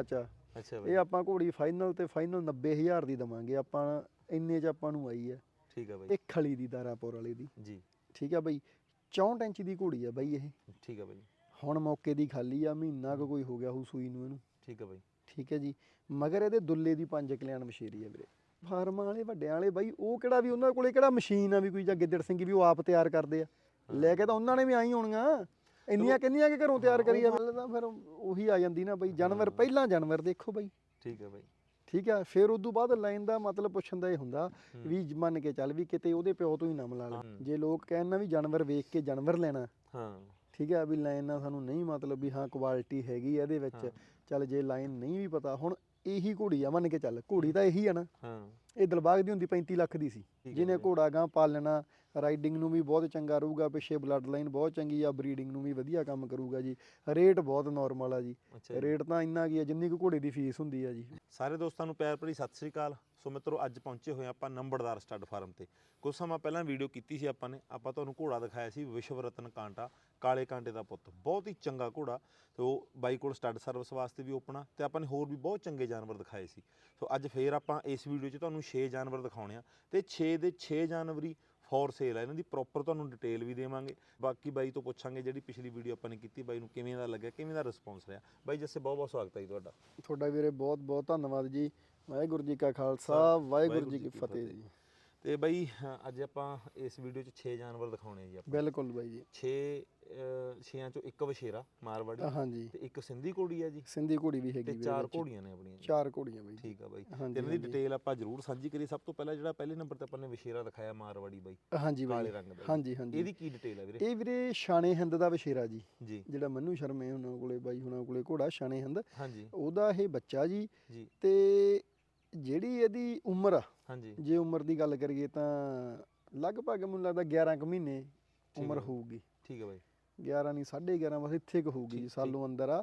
ਅੱਛਾ ਅੱਛਾ ਇਹ ਆਪਾਂ ਘੋੜੀ ਫਾਈਨਲ ਤੇ ਫਾਈਨਲ 90000 ਦੀ ਦਵਾਂਗੇ। ਆਪਾਂ ਇੰਨੇ ਚ ਆਪਾਂ ਨੂੰ ਆਈ ਹੈ। ਠੀਕ ਆ ਬਾਈ। ਇਹ ਖਲੀ ਦੀ ਦਾਰਾਪੁਰ ਵਾਲੇ ਦੀ। ਜੀ। ਠੀਕ ਆ ਬਈ। 64 ਇੰਚ ਦੀ ਘੋੜੀ ਆ ਬਈ ਇਹ। ਠੀਕ ਆ ਬਾਈ। ਹੁਣ ਮੌਕੇ ਦੀ ਖਾਲੀ ਆ ਮਹੀਨਾ ਕੁ ਕੋਈ ਹੋ ਗਿਆ ਹੂ ਸੂਈ ਨੂੰ ਇਹਨੂੰ। ਠੀਕ ਆ ਬਾਈ। ਠੀਕ ਹੈ ਜੀ। ਮਗਰ ਇਹਦੇ ਦੁੱਲੇ ਦੀ ਪੰਜ ਕਲਿਆਣ ਮਸ਼ੀਰੀ ਆ ਵੀਰੇ। ਫਾਰਮਾਂ ਵਾਲੇ ਵੱਡਿਆਂ ਵਾਲੇ ਬਾਈ ਉਹ ਕਿਹੜਾ ਵੀ ਉਹਨਾਂ ਕੋਲੇ ਕਿਹੜਾ ਮਸ਼ੀਨ ਆ ਵੀ ਕੋਈ ਜਾਂ ਗਿੱਦੜ ਸਿੰਘ ਵੀ ਉਹ ਆਪ ਤਿਆਰ ਕਰਦੇ ਆ। ਲੈ ਕੇ ਤਾਂ ਉਹਨਾਂ ਨੇ ਵੀ ਆਈ ਹੋਣੀਆਂ। ਇੰਨੀਆਂ ਕਿੰਨੀਆਂ ਕਿ ਘਰੋਂ ਤਿਆਰ ਕਰੀ ਆ ਤਾਂ ਫਿਰ ਉਹੀ ਆ ਜਾਂਦੀ ਨਾ ਬਈ ਜਾਨਵਰ ਪਹਿਲਾਂ ਜਾਨਵਰ ਦੇਖੋ ਬਾਈ। ਠੀਕ ਆ ਬਾਈ। ਠੀਕ ਆ ਫਿਰ ਉਦੋਂ ਬਾਅਦ ਲਾਈਨ ਦਾ ਮਤਲਬ ਪੁੱਛਣ ਦਾ ਇਹ ਹੁੰਦਾ ਵੀ ਮੰਨ ਕੇ ਚੱਲ ਵੀ ਕਿਤੇ ਉਹਦੇ ਪਿਓ ਤੋਂ ਹੀ ਨਾ ਮਿਲਾ ਲੈ। ਜੇ ਲੋਕ ਕਹਿਣ ਨਾ ਵੀ ਜਾਨਵਰ ਵੇਖ ਕੇ ਜਾਨਵਰ ਲੈਣਾ। ਹਾਂ। ਠੀਕ ਹੈ ਵੀ ਲਾਈਨ ਨਾਲ ਸਾਨੂੰ ਨਹੀਂ ਮਤਲਬ ਵੀ ਹਾਂ ਕੁਆਲਿਟੀ ਹੈਗੀ ਇਹਦੇ ਵਿੱਚ। ਚੱਲ ਜੇ ਲਾਈਨ ਨਹੀਂ ਵੀ ਪਤਾ ਹੁਣ ਇਹੀ ਘੋੜੀ ਆ ਮੰਨ ਕੇ ਚੱਲ। ਘੋੜੀ ਤਾਂ ਇਹੀ ਆ ਨਾ। ਹਾਂ। ਇਹ ਦਿਲਬਾਗ ਦੀ ਹੁੰਦੀ 35 ਲੱਖ ਦੀ ਸੀ। ਹੈ ਜਿਹਨੇ ਘੋੜਾ ਗਾਂ ਪਾਲਣਾ ਰਾਈਡਿੰਗ ਨੂੰ ਵੀ ਬਹੁਤ ਚੰਗਾ ਰਹੂਗਾ ਪਿੱਛੇ ਬਲੱਡ ਲਾਈਨ ਬਹੁਤ ਚੰਗੀ ਆ ਬਰੀਡਿੰਗ ਨੂੰ ਵੀ ਵਧੀਆ ਕੰਮ ਕਰੂਗਾ ਜੀ। ਰੇਟ ਬਹੁਤ ਨਾਰਮਲ ਆ ਜੀ। ਰੇਟ ਤਾਂ ਇੰਨਾ ਕੀ ਆ ਜਿੰਨੀ ਕੁ ਘੋੜੇ ਦੀ ਫੀਸ ਹੁੰਦੀ ਆ ਜੀ। ਸਾਰੇ ਦੋਸਤਾਂ ਨੂੰ ਪਿਆਰ ਭਰੀ ਸਤਿ ਸ੍ਰੀ ਅਕਾਲ। ਸੋ ਮਿੱਤਰੋ ਅੱਜ ਪਹੁੰਚੇ ਹੋਏ ਆਪਾਂ ਨੰਬਰਦਾਰ ਸਟੱਡ ਫਾਰਮ ਤੇ। ਕੁਝ ਸਮਾਂ ਪਹਿਲਾਂ ਵੀਡੀਓ ਕੀਤੀ ਸੀ ਆਪਾਂ ਨੇ। ਆਪਾਂ ਤੁਹਾਨੂੰ ਘੋੜਾ ਦਿਖਾਇਆ ਸੀ ਵਿਸ਼ਵ ਰਤਨ ਕਾਂਟਾ ਕਾਲੇ ਕਾਂਟੇ ਦਾ ਪੁੱਤ। ਬਹੁਤ ਹੀ ਚੰਗਾ ਘੋੜਾ। ਉਹ ਬਾਈ ਕੋਲ ਸਟੱਡ ਸਰਵਿਸ ਵਾਸਤੇ ਵੀ ਓਪਨ ਆ ਤੇ ਆਪਾਂ ਨੇ ਹੋਰ ਵੀ ਬਹੁਤ ਚੰਗੇ ਜਾਨਵਰ ਦਿਖਾਏ ਸੀ। ਸੋ ਅੱਜ ਫੇਰ ਆਪਾਂ ਇਸ ਵੀਡੀਓ 'ਚ ਤੁਹਾਨੂੰ 6 ਜਾਨਵਰ ਦਿਖਾਉਣੇ ਆ। ਤੇ 6 ਦੇ 6 ਜਾਨਵਰੀ ਫੋਰ ਸੇਲ ਆ ਇਹਨਾਂ ਦੀ ਪ੍ਰੋਪਰ ਤੁਹਾਨੂੰ ਡਿਟੇਲ ਵੀ ਦੇਵਾਂਗੇ। ਬਾਕੀ ਬਾਈ ਤੋਂ ਪੁੱਛਾਂਗੇ ਜਿਹੜੀ ਪਿਛਲੀ ਵੀਡੀਓ ਆਪਾਂ ਨੇ ਕੀਤੀ ਬਾਈ ਨੂੰ ਕਿਵੇਂ ਦਾ ਲੱਗਿਆ ਕਿਵੇਂ ਦਾ ਰਿਸਪੌਂਸ ਰਿਹਾ। ਬਾਈ ਜੱਸੇ ਬਹੁਤ ਬਹੁਤ ਸਵਾਗਤ ਹੈ ਜੀ ਤੁਹਾਡਾ। ਤੁਹਾਡਾ ਵੀਰੇ ਬਹੁਤ ਬਹੁਤ ਧੰਨਵਾਦ ਜੀ। ਵਾਹਿਗੁਰੂ ਜੀ ਕਾ ਖਾਲਸਾ ਵਾਹਿਗੁਰੂ ਜੀ ਕੀ ਫਤਿਹ ਜੀ। ਤੇ ਬਈ ਅੱਜ ਆਪਾਂ ਇਸ ਵੀਡੀਓ 'ਚ 6 ਜਾਨਵਰ ਦਿਖਾਉਣੇ ਆ ਜੀ ਆਪਾਂ। ਬਿਲਕੁਲ ਬਾਈ ਜੀ। 6 ਛੇਆਂ 'ਚੋਂ ਇੱਕ ਵਸ਼ੇਰਾ ਮਾਰਵਾੜੀ। ਹਾਂਜੀ। ਤੇ ਇੱਕ ਸਿੰਧੀ ਘੋੜੀ ਆ ਜੀ। ਸਿੰਧੀ ਘੋੜੀ ਵੀ ਤੇ ਹੈਗੀ ਵੀਰੇ ਚਾਰ। ਘੋੜੀਆਂ ਨੇ ਆਪਣੀਆਂ ਜੀ। ਚਾਰ ਘੋੜੀਆਂ ਬਾਈ ਠੀਕ ਆ ਬਾਈ। ਹਾਂਜੀ, ਤੇ ਇਹਨਾਂ ਦੀ ਹਾਂਜੀ। ਡਿਟੇਲ ਆਪਾਂ ਜ਼ਰੂਰ ਸਾਂਝੀ ਕਰੀਏ। ਸਭ ਤੋਂ ਪਹਿਲਾਂ ਜਿਹੜਾ ਪਹਿਲੇ ਨੰਬਰ ਤੇ ਆਪਾਂ ਨੇ ਵਸ਼ੇਰਾ ਦਿਖਾਇਆ ਮਾਰਵਾੜੀ ਬਾਈ। ਹਾਂਜੀ ਬਾਈ। ਕਾਲੇ ਰੰਗ ਦਾ ਜੀ। ਹਾਂਜੀ ਹਾਂਜੀ। ਇਹਦੀ ਕੀ ਡਿਟੇਲ ਆ ਵੀਰੇ? ਇਹ ਵੀਰੇ ਸ਼ਾਨੇ ਹਿੰਦ ਦਾ ਵਸ਼ੇਰਾ ਜੀ। ਜੀ। ਜਿਹੜਾ ਮੰਨੂ ਸ਼ਰਮੇ ਉਹਨਾਂ ਕੋਲੇ ਬਾਈ ਉਹਨਾਂ ਕੋਲੇ ਘੋੜਾ ਸ਼ਾਨੇ ਹਿੰਦ। ਹਾਂਜੀ। ਉਹਦਾ ਇਹ ਬੱਚਾ ਜੀ। ਜੀ। ਤੇ ਜਿਹੜੀ ਇਹਦੀ ਉਮਰ ਆ ਹਾਂਜੀ। ਜੇ ਉਮਰ ਦੀ ਗੱਲ ਕਰੀਏ ਤਾਂ ਲਗਭਗ ਮੈਨੂੰ ਲੱਗਦਾ 11 ਕੁ ਮਹੀਨੇ ਉਮਰ ਹੋਊਗੀ। ਠੀਕ ਆ ਬਾਈ। 11 ਨਹੀਂ 11.5 ਬਸ ਇੱਥੇ ਕੁ ਹੋਊਗੀ ਜੀ ਸਾਲੋਂ ਅੰਦਰ ਆ।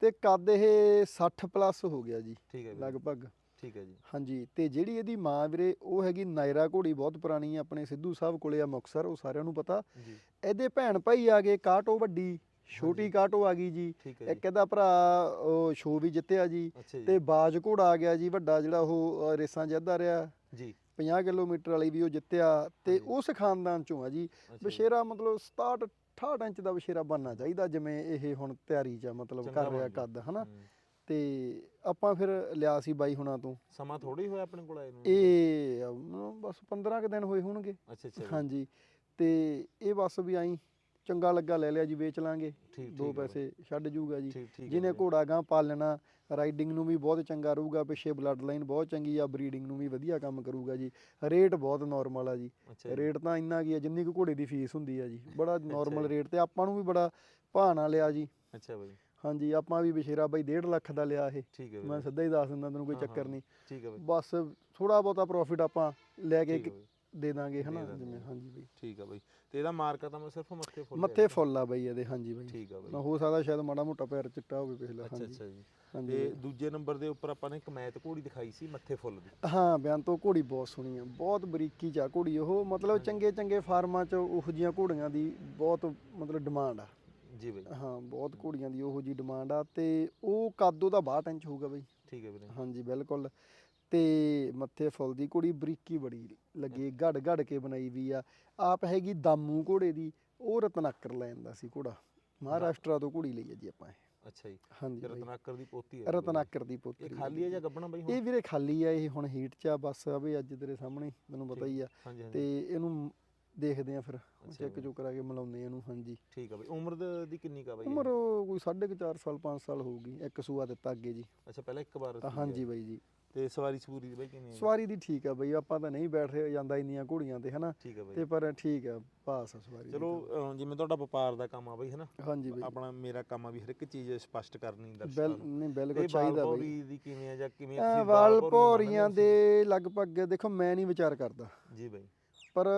ਤੇ ਕੱਦ ਇਹ 60 ਪਲੱਸ ਹੋ ਗਿਆ ਜੀ ਹੈ ਲਗਭਗ। ਠੀਕ ਹੈ ਜੀ। ਹਾਂਜੀ ਤੇ ਜਿਹੜੀ ਇਹਦੀ ਮਾਂ ਵੀਰੇ ਉਹ ਹੈਗੀ ਨਾਇਰਾ ਘੋੜੀ ਬਹੁਤ ਪੁਰਾਣੀ ਆ ਆਪਣੇ ਸਿੱਧੂ ਸਾਹਿਬ ਕੋਲੇ ਆ ਮੁਕਸਰ ਉਹ ਸਾਰਿਆਂ ਨੂੰ ਪਤਾ। ਇਹਦੇ ਭੈਣ ਭਾਈ ਆ ਗਏ ਕਾਟੋ ਵੱਡੀ ਛੋਟੀ ਕਾਟੋ ਆ ਗਈ ਜੀ। ਹੈ ਇੱਕ ਇਹਦਾ ਭਰਾ ਉਹ ਸ਼ੋ ਵੀ ਜਿੱਤਿਆ ਜੀ। ਤੇ ਬਾਜ ਘੋੜਾ ਆ ਗਿਆ ਜੀ ਵੱਡਾ ਜਿਹੜਾ ਉਹ ਰੇਸਾਂ ਜਿੱਤਦਾ ਰਿਹਾ। ਜੀ। 50 ਕਿਲੋਮੀਟਰ ਵਾਲੀ ਵੀ ਉਹ ਜਿੱਤਿਆ ਤੇ ਉਸ ਖਾਨਦਾਨ ਚੋਂ ਆ ਜੀ। ਬਸ਼ੇਰਾ ਮਤਲਬ 67 68 ਇੰਚ ਦਾ ਬਸ਼ੇਰਾ ਬਣਨਾ ਚਾਹੀਦਾ ਜਿਵੇਂ ਇਹ ਹੁਣ ਤਿਆਰੀ ਚ ਮਤਲਬ ਕਰ ਰਿਹਾ। ਕੱਦ ਹਨਾ। ਤੇ ਆਪਾਂ ਫਿਰ ਲਿਆ ਸੀ ਬਾਈ ਹੁਣਾਂ ਤੋਂ। ਸਮਾਂ ਥੋੜੀ ਹੋਇਆ ਆਪਣੇ ਕੋਲ ਆਏ ਨੂੰ? ਇਹ ਬਸ 15 ਕੁ ਦਿਨ ਹੋਏ ਹੋਣਗੇ। ਅੱਛਾ ਅੱਛਾ। ਹਾਂਜੀ। ਤੇ ਇਹ ਬਸ ਵੀ ਆਈ। ਚੰਗਾ ਲੱਗਾ ਲੈ ਲਿਆ ਜੀ ਵੇਚ ਲਾਂਗੇ। ਠੀਕ- ਦੋ ਠੀਕ ਹੈ ਪੈਸੇ ਛੱਡ ਜੂਗਾ ਜੀ। ਠੀਕ ਠੀਕ ਹੈ ਜਿਹਨੇ। ਘੋੜਾ ਗਾਂ ਪਾਲਣਾ ਰਾਈਡਿੰਗ ਨੂੰ ਵੀ ਬਹੁਤ ਚੰਗਾ ਰਹੂਗਾ ਪਿੱਛੇ ਬਲੱਡ ਲਾਈਨ ਬਹੁਤ ਚੰਗੀ ਆ ਬਰੀਡਿੰਗ ਨੂੰ ਵੀ ਵਧੀਆ ਕੰਮ ਕਰੂਗਾ ਜੀ। ਰੇਟ ਬਹੁਤ ਨਾਰਮਲ ਆ ਜੀ। ਅੱਛਾ ਜੀ। ਰੇਟ ਤਾਂ ਇੰਨਾ ਕੀ ਆ ਜਿੰਨੀ ਕੁ ਘੋੜੇ ਦੀ ਫੀਸ ਹੁੰਦੀ ਆ ਜੀ। ਬੜਾ ਨਾਰਮਲ। ਰੇਟ ਤੇ ਆਪਾਂ ਨੂੰ ਵੀ ਬੜਾ ਭਾਣਾ ਲਿਆ ਜੀ। ਅੱਛਾ ਬਾਈ। ਹਾਂਜੀ ਆਪਾਂ ਵੀ ਬਸ਼ੇਰਾ ਬਾਈ 1.5 ਲੱਖ ਦਾ ਲਿਆ ਇਹ। ਠੀਕ ਹੈ ਮੈਂ ਸਿੱਧਾ ਹੀ ਦੱਸ ਦਿੰਦਾ ਤੈਨੂੰ ਕੋਈ ਹਾਂ, ਚੱਕਰ। ਨਹੀਂ। ਠੀਕ ਹੈ ਬਾਈ। ਬਸ ਥੋੜਾ ਬਹੁਤਾ ਪ੍ਰੋਫਿਟ ਆਪਾਂ ਲੈ ਕੇ ਠੀਕ ਹੈ ਬਾਈ। ਦੇ ਦਾਂਗੇ ਹਨਾ? ਦੇ। ਜਿਵੇਂ ਹਾਂਜੀ ਬਾਈ। ਠੀਕ ਆ ਬਾਈ। ਤੇ ਇਹਦਾ ਮਾਰਕਾ ਤਾਂ ਮੈਂ ਸਿਰਫ ਮੱਥੇ ਫੁੱਲ ਮੱਥੇ ਫੁੱਲ ਆ ਬਾਈ ਇਹਦੇ ਹਾਂਜੀ ਬਾਈ। ਠੀਕ ਆ ਬਾਈ। ਹੋ ਸਕਦਾ ਸ਼ਾਇਦ ਮਾੜਾ ਮੋਟਾ ਪੈਰ ਚਿੱਟਾ ਹੋਵੇ ਪਿਛਲਾ ਅੱਛਾ ਹਾਂਜੀ। ਅੱਛਾ ਜੀ। ਤੇ ਦੂਜੇ ਨੰਬਰ ਦੇ ਉੱਪਰ ਆਪਾਂ ਨੇ ਕਮੈਤ ਘੋੜੀ ਦਿਖਾਈ ਸੀ ਮੱਥੇ ਫੁੱਲ ਦੀ। ਹਾਂ ਬਿਆਨ ਤੋਂ ਘੋੜੀ ਬਹੁਤ ਸੋਹਣੀ ਆ। ਬਹੁਤ ਬਰੀਕੀ ਚਾ ਘੋੜੀ ਉਹ। ਮਤਲਬ ਚੰਗੇ ਚੰਗੇ ਫਾਰਮਾਂ 'ਚ ਉਹੋ ਜੀਆਂ ਘੋੜੀਆਂ ਦੀ ਬਹੁਤ ਮਤਲਬ ਡਿਮਾਂਡ ਆ। ਜੀ ਬਾਈ। ਹਾਂ ਬਹੁਤ ਘੋੜੀਆਂ ਦੀ ਉਹੋ ਜੀ ਡਿਮਾਂਡ ਆ। ਤੇ ਉਹ ਕੱਦ ਉਹਦਾ 62 ਇੰਚ ਹੋਊਗਾ ਬਈ। ਠੀਕ ਹੈ ਵੀਰੇ। ਹਾਂਜੀ ਬਿਲਕੁਲ। ਤੇ ਮੱਥੇ ਫੁੱਲ ਦੀ ਘੋੜੀ ਬਰੀਕੀ ਬੜੀ ਲੱਗੀ ਗੜ ਗੜ ਕੇ ਬਣਾਈ ਵੀ ਆ। ਆਪ ਹੈਗੀ ਦਾਮੂ ਘੋੜੇ ਦੀ ਉਹ ਰਤਨਾਕਰ ਲੈਣ ਦਾ ਸੀ ਘੋੜਾ। ਮਹਾਰਾਸ਼ਟਰ ਤੋਂ ਘੋੜੀ ਲਈ ਹੈ ਜੀ ਆਪਾਂ ਇਹ। ਅੱਛਾ ਜੀ। ਹਾਂਜੀ। ਰਤਨਾਕਰ ਦੀ ਪੋਤੀ ਹੈ ਰਤਨਾਕਰ ਦੀ ਇਹ ਖਾਲੀ ਹੈ ਜਾਂ ਗੱਬਣਾ ਬਾਈ ਹੁਣ? ਇਹ ਵੀਰੇ ਖਾਲੀ ਆ ਇਹ ਹੁਣ ਹੀਟ 'ਚ ਆ ਬਸ ਆ ਵੀ ਅੱਜ ਤੇਰੇ ਸਾਹਮਣੇ ਤੈਨੂੰ ਪਤਾ ਹੀ ਆ। ਤੇ ਇਹਨੂੰ ਦੇਖਦੇ ਆ ਫਿਰ ਚੈੱਕ। ਚੁੱਕ ਕਰਾ ਕੇ ਮਿਲਾਉਂਦੇ ਆ ਇਹਨੂੰ ਹਾਂਜੀ। ਠੀਕ ਆ ਬਾਈ ਉਮਰ ਦ- ਕਿੰਨੀ ਕਾ ਬਾਈ ਇਹ? ਉਮਰ ਉਹ ਕੋਈ 4.5 ਸਾਲ 5 ਸਾਲ ਹੋਊਗੀ ਇੱਕ ਸੂਆ ਦਿੱਤਾ ਅੱਗੇ ਜੀ। ਅੱਛਾ ਪਹਿਲਾਂ ਇੱਕ ਵਾਰ ਤਾਂ ਸੀ ਹਾਂਜੀ। ਬਾਈ ਜੀ। ਤੇ ਸਵਾਰੀ ਸਪੂਰੀ ਦੀ ਬਾਈ ਕਿੰਨੀ ਹੈ ਸਵਾਰੀ ਦੀ ਠੀਕ ਆ ਬਈ ਆਪਾਂ ਤਾਂ ਨਹੀਂ ਬੈਠ ਰਹੇ ਜਾਂਦਾ ਇੰਨੀਆਂ ਘੋੜੀਆਂ ਤੇ ਹਨਾ? ਠੀਕ ਆ ਬਾਈ। ਤੇ ਪਰ ਠੀਕ ਆ ਪਾਸ ਆ ਸਵਾਰੀ ਦੀ ਚਲੋ ਅਹ, ਜਿਵੇਂ ਤੁਹਾਡਾ ਵਪਾਰ ਦਾ ਕੰਮ ਆ ਬਾਈ ਹੈਨਾ। ਹਾਂਜੀ ਬਈ। ਆਪਣਾ ਮੇਰਾ ਕੰਮ ਆ ਵੀ ਹਰ ਇੱਕ ਚੀਜ਼ ਸਪਸ਼ਟ ਕਰਨੀ ਬਿਲ ਦਰਸ਼ਕਾਂ ਨੂੰ। ਨਹੀਂ ਬਿਲਕੁਲ ਚਾਹੀਦਾ ਬਈ। ਭੌਰੀ ਦੀ ਕਿਵੇਂ ਆ ਜਾਂ ਕਿਵੇਂ ਤੁਸੀਂ ਵਾਲ ਭੌਰੀਆਂ ਦੇ ਲਗਭਗ ਦੇਖੋ ਮੈਂ ਨਹੀਂ ਵਿਚਾਰ ਕਰਦਾ? ਜੀ ਬਾਈ। ਪਰ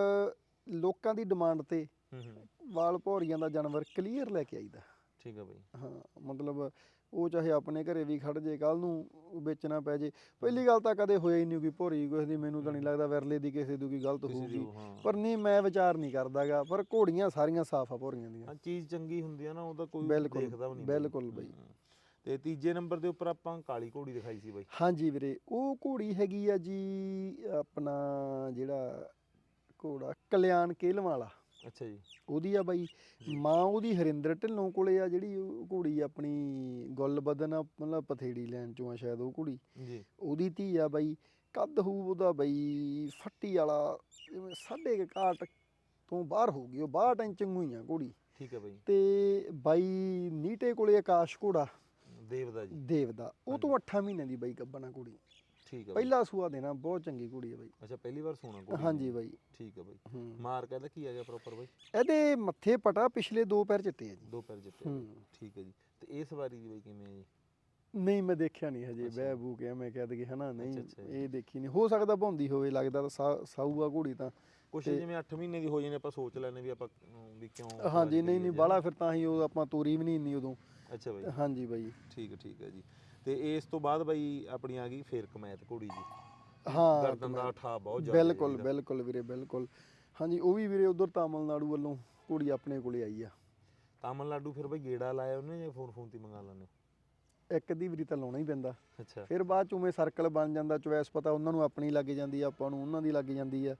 ਲੋਕਾਂ ਦੀ ਡਿਮਾਂਡ ਤੇ ਹੂੰ ਹੂੰ। ਵਾਲ ਭੌਰੀਆਂ ਦਾ ਜਾਨਵਰ ਕਲੀਅਰ ਲੈ ਕੇ ਆਈਦਾ। ਠੀਕ ਆ ਬਾਈ। ਹਾਂ ਮਤਲਬ ਉਹ ਚਾਹੇ ਆਪਣੇ ਘਰੇ ਵੀ ਖੜ ਜੇ ਕੱਲ ਨੂੰ ਵੇਚਣਾ ਪੈ ਜੇ। ਪਹਿਲੀ ਗੱਲ ਤਾਂ ਕਦੇ ਹੋਇਆ ਹੀ ਨਹੀਂ ਕੋਈ ਭੋਰੀ ਕਿਸੇ ਦੀ ਮੈਨੂੰ ਤਾਂ ਨਹੀਂ ਲੱਗਦਾ ਵਿਰਲੇ ਦੀ ਕਿਸੇ ਦੀ ਕੋਈ ਗਲਤ ਹੋਊਗੀ। ਉਹ, ਪਰ ਨਹੀਂ ਮੈਂ ਵਿਚਾਰ ਨਹੀਂ ਕਰਦਾਗਾ। ਪਰ ਘੋੜੀਆਂ ਸਾਰੀਆਂ ਸਾਫ਼ ਆ ਭੋਰੀਆਂ ਦੀਆਂ। ਚੀਜ਼ ਚੰਗੀ ਹੁੰਦੀ ਆ ਨਾ ਉਹਦਾ ਕੋਈ ਬਿਲਕੁਲ, ਦੇਖਦਾ ਵੀ ਨਹੀਂ। ਬਿਲਕੁਲ ਬਾਈ। ਤੇ ਤੀਜੇ ਨੰਬਰ ਦੇ ਉੱਪਰ ਆਪਾਂ ਕਾਲੀ ਘੋੜੀ ਦਿਖਾਈ ਸੀ ਬਾਈ। ਹਾਂਜੀ ਵੀਰੇ ਉਹ ਘੋੜੀ ਹੈਗੀ ਆ ਜੀ ਆਪਣਾ ਜਿਹੜਾ ਘੋੜਾ ਕਲਿਆਣ ਕੇਲਮ ਵਾਲਾ। ਅੱਛਾ ਜੀ। ਉਹਦੀ ਆ ਬਾਈ ਮਾਂ ਉਹਦੀ ਹਰਿੰਦਰ ਢਿੱਲੋਂ ਕੋਲੇ ਆ ਜਿਹੜੀ ਉਹ ਘੋੜੀ ਆਪਣੀ ਗੁੱਲਬਦਨ ਆ, ਮਤਲਬ ਪਥੇੜੀ ਲੈਣ ਚੋਂ ਆ ਸ਼ਾਇਦ ਉਹ ਘੋੜੀ ਜੀ। ਉਹਦੀ ਧੀ ਆ ਬਾਈ ਕੱਦ ਹੂ ਉਹਦਾ ਬਾਈ ਫੱਟੀ ਵਾਲਾ ਜਿਵੇਂ ਸਾਢੇ ਕੁ ਕਾਟ ਤੋਂ ਬਾਹਰ ਹੋ ਗਈ ਉਹ 62 ਇੰਚ ਹੀ ਆ ਘੋੜੀ ਠੀਕ ਹੈ ਬਾਈ। ਤੇ ਬਾਈ ਨੀਟੇ ਕੋਲੇ ਆਕਾਸ਼ ਘੋੜਾ। ਦੇਵ ਦਾ ਜੀ। ਦੇਵ ਦਾ। ਉਹ ਤੋਂ 8 ਮਹੀਨਿਆਂ ਦੀ ਬਾਈ ਗੱਬਣਾ ਘੋੜੀ ਠੀਕ ਹੈ ਬਾਈ। ਪਹਿਲਾ ਸੂਆ ਦੇਣਾ ਬਹੁਤ ਚੰਗੀ ਘੋੜੀ ਆ ਬਾਈ। ਅੱਛਾ ਪਹਿਲੀ ਵਾਰ ਸੋਣਾ ਘੋੜੀ ਹਾਂਜੀ। ਬਾਈ। ਠੀਕ ਹੈ ਬਾਈ। ਹੂੰ। ਮਾਰ ਕਹਿੰਦਾ ਕੀ ਆ ਗਿਆ ਪ੍ਰੋਪਰ ਬਾਈ? ਇਹਦੇ ਮੱਥੇ ਪਟਾ ਪਿਛਲੇ ਦੋ ਪੈਰ ਚਿੱਟੇ ਆ ਜੀ। ਦੋ ਪੈਰ ਹੂੰ। ਠੀਕ ਹੈ ਜੀ। ਤੇ ਇਸ ਵਾਰੀ ਦੀ ਬਾਈ ਕਿਵੇਂ ਹੈ ਜੀ? ਨਹੀਂ ਮੈਂ ਦੇਖਿਆ ਨਹੀਂ ਹਜੇ। ਬਹਿ ਬੂ ਕੇ ਮੈਂ ਕਹਿ ਦਗੇ ਹਨਾ ਨਹੀਂ। ਇਹ ਦੇਖੀ ਨਹੀਂ। ਹੋ ਸਕਦਾ ਭੌਂਦੀ ਹੋਵੇ ਲੱਗਦਾ ਤਾਂ ਘੋੜੀ ਤਾਂ। ਕੁਛ ਜਿਵੇਂ 8 ਮਹੀਨੇ ਦੀ ਹੋ ਜਾਂਦੇ ਆਪਾਂ ਸੋਚ ਲੈਨੇ ਵੀ ਆਪਾਂ ਵੀ ਕਿਉਂ ਹਾਂਜੀ ਸਵਾਰੀ ਨਹੀਂ ਨਹੀਂ ਬਾਲਾ ਫਿਰ ਤਾਂ ਹੀ ਉਹ ਆਪਾਂ ਤੋਰੀ ਵੀ ਨਹੀਂ ਇੰਨੀ ਉਦੋਂ। ਅੱਛਾ ਬਾਈ। ਹਾਂਜੀ ਬਾਈ। ਠੀਕ ਹੈ ਠੀਕ ਹੈ ਜੀ। ਤੇ ਇਸ ਤੋਂ ਬਾਅਦ ਬਾਈ ਆਪਣੀ ਆ ਗਈ ਫੇਰ ਕਮੈਤ ਘੋੜੀ ਜੀ। ਹਾਂ ਗਰਦਨ ਦਾ ਠਾ ਬਹੁਤ ਜ਼ਿਆਦਾ ਬਿਲਕੁਲ ਬਿਲਕੁਲ ਵੀਰੇ ਬਿਲਕੁਲ। ਹਾਂਜੀ ਉਹ ਵੀ ਵੀਰੇ ਉਧਰ ਤਾਮਿਲਨਾਡੂ ਵੱਲੋਂ ਘੋੜੀ ਆਪਣੇ ਕੋਲੇ ਆਈ ਆ। ਤਾਮਿਲਨਾਡੂ ਫਿਰ ਬਾਈ ਗੇੜਾ ਲਾਇਆ ਉਹਨੇ ਜਾਂ ਫੋਨ ਫੋਨ ਤੇ ਮੰਗਾ ਲੈਣੇ ਇੱਕ ਦੀ ਵਾਰੀ ਤਾਂ ਲਾਉਣਾ ਹੀ ਪੈਂਦਾ। ਅੱਛਾ। ਫਿਰ ਬਾਅਦ ਚ ਉਵੇਂ ਸਰਕਲ ਬਣ ਜਾਂਦਾ ਚੁਆਇਸ ਪਤਾ ਉਹਨਾਂ ਨੂੰ ਆਪਣੀ ਲੱਗ ਜਾਂਦੀ ਆ ਆਪਾਂ ਨੂੰ ਉਹਨਾਂ ਦੀ ਲੱਗ ਜਾਂਦੀ ਆ।